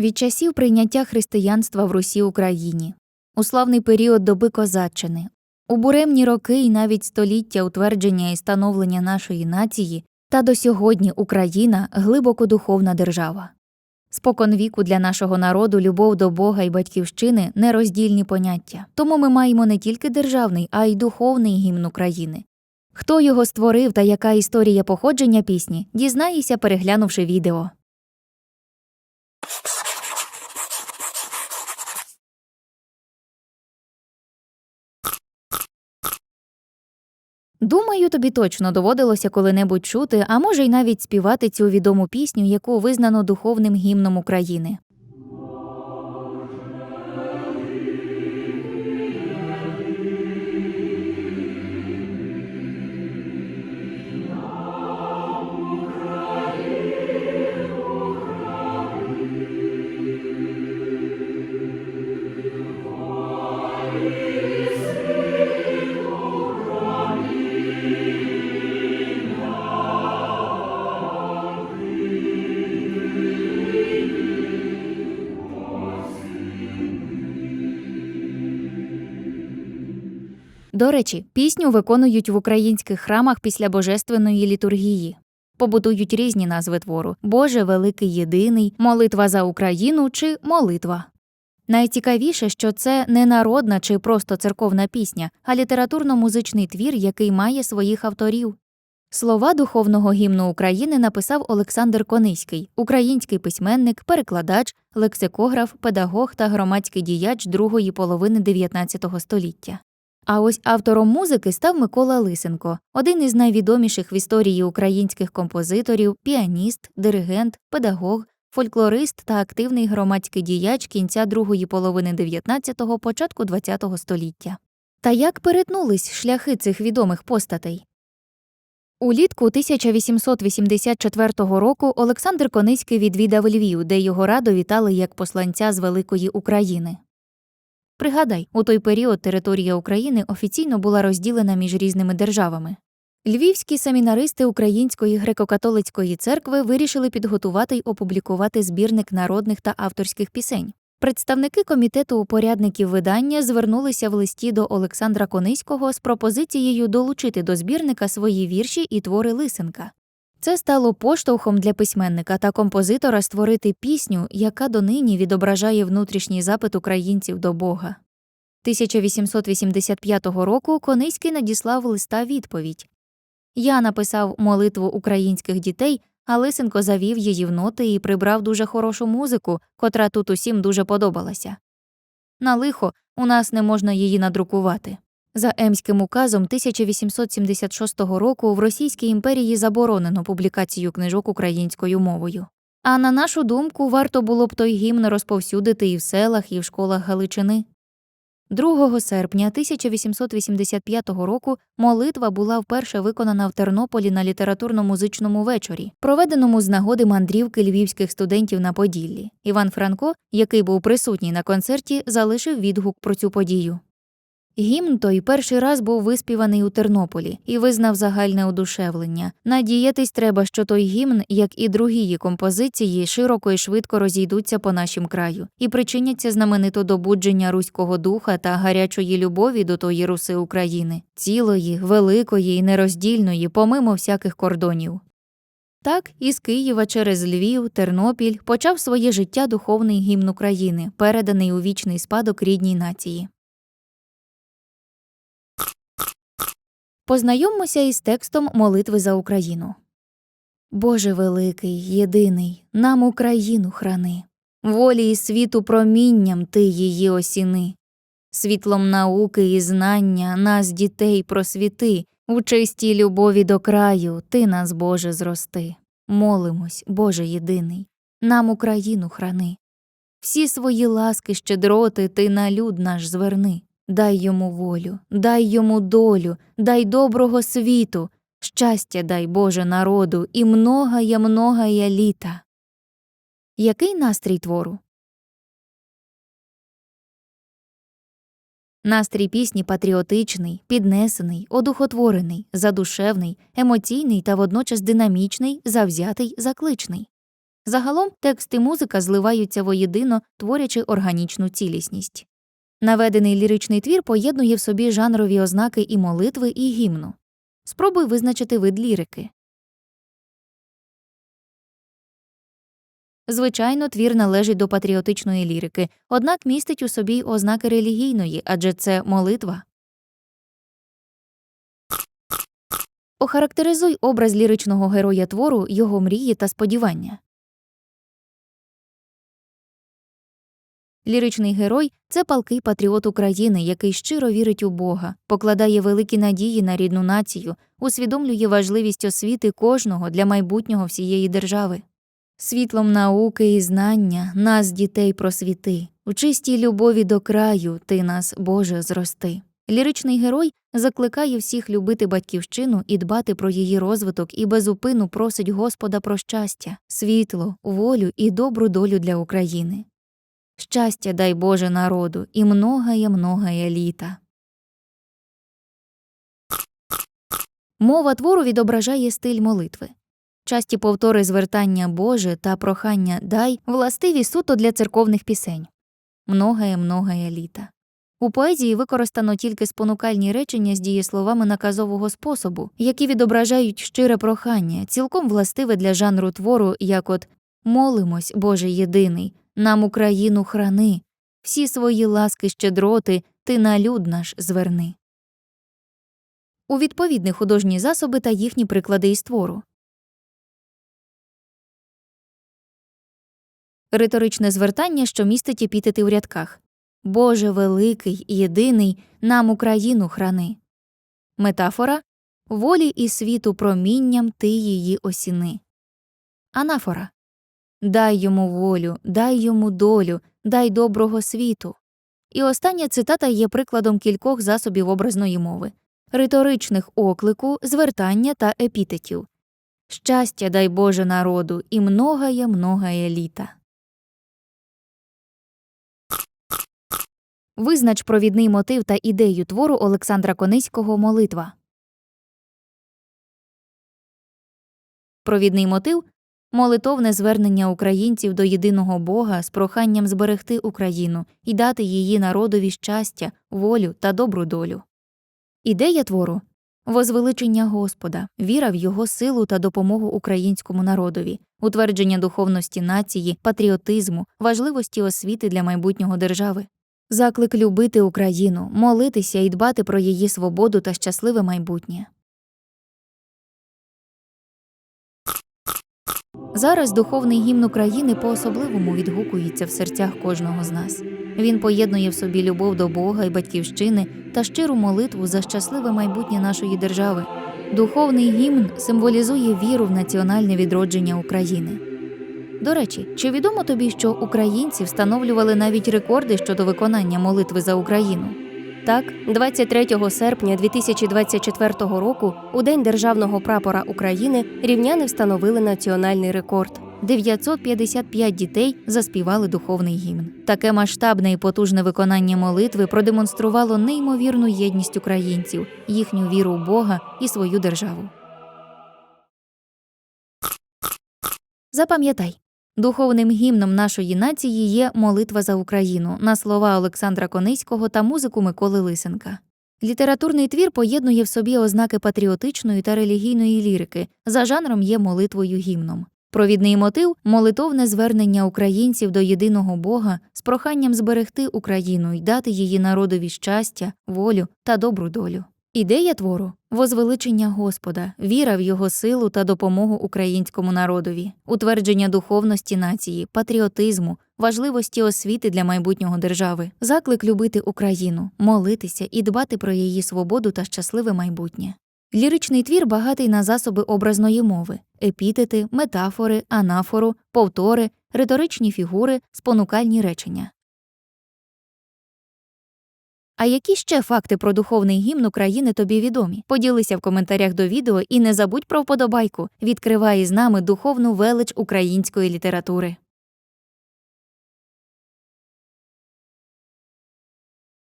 Від часів прийняття християнства в Русі Україні, у славний період доби козаччини, у буремні роки і навіть століття утвердження і становлення нашої нації, та до сьогодні Україна глибоко духовна держава. Спокон віку для нашого народу любов до Бога і батьківщини нероздільні поняття. Тому ми маємо не тільки державний, а й духовний гімн України. Хто його створив та яка історія походження пісні, дізнаєшся, переглянувши відео. Думаю, тобі точно доводилося коли-небудь чути, а може й навіть співати цю відому пісню, яку визнано духовним гімном України. До речі, пісню виконують в українських храмах після божественної літургії. Побудують різні назви твору Боже великий єдиний, молитва за Україну чи молитва. Найцікавіше, що це не народна чи просто церковна пісня, а літературно-музичний твір, який має своїх авторів. Слова духовного гімну України написав Олександр Кониський, український письменник, перекладач, лексикограф, педагог та громадський діяч другої половини XIX століття. А ось автором музики став Микола Лисенко, один із найвідоміших в історії українських композиторів, піаніст, диригент, педагог, фольклорист та активний громадський діяч кінця другої половини 19-го, початку ХХ століття. Та як перетнулись шляхи цих відомих постатей? Улітку 1884 року Олександр Кониський відвідав Львів, де його радо вітали як посланця з великої України. Пригадай, у той період територія України офіційно була розділена між різними державами. Львівські семінаристи Української греко-католицької церкви вирішили підготувати й опублікувати збірник народних та авторських пісень. Представники комітету упорядників видання звернулися в листі до Олександра Кониського з пропозицією долучити до збірника свої вірші і твори Лисенка. Це стало поштовхом для письменника та композитора створити пісню, яка донині відображає внутрішній запит українців до Бога. 1885 року Кониський надіслав листа відповідь Я написав молитву українських дітей, а Лисенко завів її в ноти і прибрав дуже хорошу музику, котра тут усім дуже подобалася. На лихо у нас не можна її надрукувати. За Емським указом 1876 року в Російській імперії заборонено публікацію книжок українською мовою. А на нашу думку, варто було б той гімн розповсюдити і в селах, і в школах Галичини. 2 серпня 1885 року молитва була вперше виконана в Тернополі на літературно-музичному вечорі, проведеному з нагоди мандрівки львівських студентів на Поділлі. Іван Франко, який був присутній на концерті, залишив відгук про цю подію. Гімн той перший раз був виспіваний у Тернополі і визнав загальне одушевлення. Надіятись треба, що той гімн, як і другі її композиції, широко і швидко розійдуться по нашім краю і причиняться знаменито добудження руського духа та гарячої любові до тої руси України, цілої, великої і нероздільної, помимо всяких кордонів. Так, із Києва через Львів, Тернопіль почав своє життя духовний гімн України, переданий у вічний спадок рідній нації. Познайомимося із текстом молитви за Україну. Боже великий, єдиний, нам Україну храни, волі і світу промінням ти її осіни, світлом науки і знання нас, дітей, просвіти, у чистій любові до краю ти нас, Боже, зрости. Молимось, Боже єдиний, нам Україну храни. Всі свої ласки, щедроти ти на люд наш зверни. Дай йому волю, дай йому долю, дай доброго світу, щастя дай Боже народу і многая многая літа. Який настрій твору? Настрій пісні патріотичний, піднесений, одухотворений, задушевний, емоційний та водночас динамічний, завзятий, закличний. Загалом текст і музика зливаються воєдино, творячи органічну цілісність. Наведений ліричний твір поєднує в собі жанрові ознаки і молитви, і гімну. Спробуй визначити вид лірики. Звичайно, твір належить до патріотичної лірики, однак містить у собі ознаки релігійної, адже це молитва. Охарактеризуй образ ліричного героя твору, його мрії та сподівання. Ліричний герой це палкий патріот України, який щиро вірить у Бога, покладає великі надії на рідну націю, усвідомлює важливість освіти кожного для майбутнього всієї держави. Світлом науки і знання нас, дітей, просвіти, у чистій любові до краю ти нас, Боже, зрости. Ліричний герой закликає всіх любити батьківщину і дбати про її розвиток і безупину просить Господа про щастя, світло, волю і добру долю для України. Щастя дай Боже народу і многое многое літа. Мова твору відображає стиль молитви. Часті повтори звертання Боже та прохання дай властиві суто для церковних пісень. Многое многое літа. У поезії використано тільки спонукальні речення з дієсловами наказового способу, які відображають щире прохання, цілком властиве для жанру твору, як от Молимось, Боже єдиний, нам Україну храни, всі свої ласки щедроти ти на люд наш зверни. У відповідні художні засоби та їхні приклади із твору. Риторичне звертання, що містить епітети у рядках Боже великий, єдиний, нам Україну храни. Метафора волі і світу промінням ти її осіни. Анафора Дай йому волю, дай йому долю, дай доброго світу. І остання цитата є прикладом кількох засобів образної мови риторичних оклику, звертання та епітетів. Щастя дай Боже народу і многое многое літа. Визнач провідний мотив та ідею твору Олександра Кониського Молитва. Провідний мотив молитовне звернення українців до єдиного Бога з проханням зберегти Україну і дати її народові щастя, волю та добру долю. Ідея твору возвеличення Господа, віра в його силу та допомогу українському народові, утвердження духовності нації, патріотизму, важливості освіти для майбутнього держави. Заклик любити Україну, молитися і дбати про її свободу та щасливе майбутнє. Зараз духовний гімн України по-особливому відгукується в серцях кожного з нас. Він поєднує в собі любов до Бога і батьківщини та щиру молитву за щасливе майбутнє нашої держави. Духовний гімн символізує віру в національне відродження України. До речі, чи відомо тобі, що українці встановлювали навіть рекорди щодо виконання молитви за Україну? Так, 23 серпня 2024 року, у День державного прапора України, рівняни встановили національний рекорд. 955 дітей заспівали духовний гімн. Таке масштабне і потужне виконання молитви продемонструвало неймовірну єдність українців, їхню віру в Бога і свою державу. Запам'ятай, Духовним гімном нашої нації є молитва за Україну на слова Олександра Кониського та музику Миколи Лисенка. Літературний твір поєднує в собі ознаки патріотичної та релігійної лірики, за жанром є молитвою гімном. Провідний мотив молитовне звернення українців до єдиного Бога з проханням зберегти Україну й дати її народові щастя, волю та добру долю. Ідея твору возвеличення Господа, віра в його силу та допомогу українському народові, утвердження духовності нації, патріотизму, важливості освіти для майбутнього держави, заклик любити Україну, молитися і дбати про її свободу та щасливе майбутнє. Ліричний твір багатий на засоби образної мови, епітети, метафори, анафору, повтори, риторичні фігури, спонукальні речення. А які ще факти про духовний гімн України тобі відомі? Поділися в коментарях до відео і не забудь про вподобайку. Відкривай з нами духовну велич української літератури.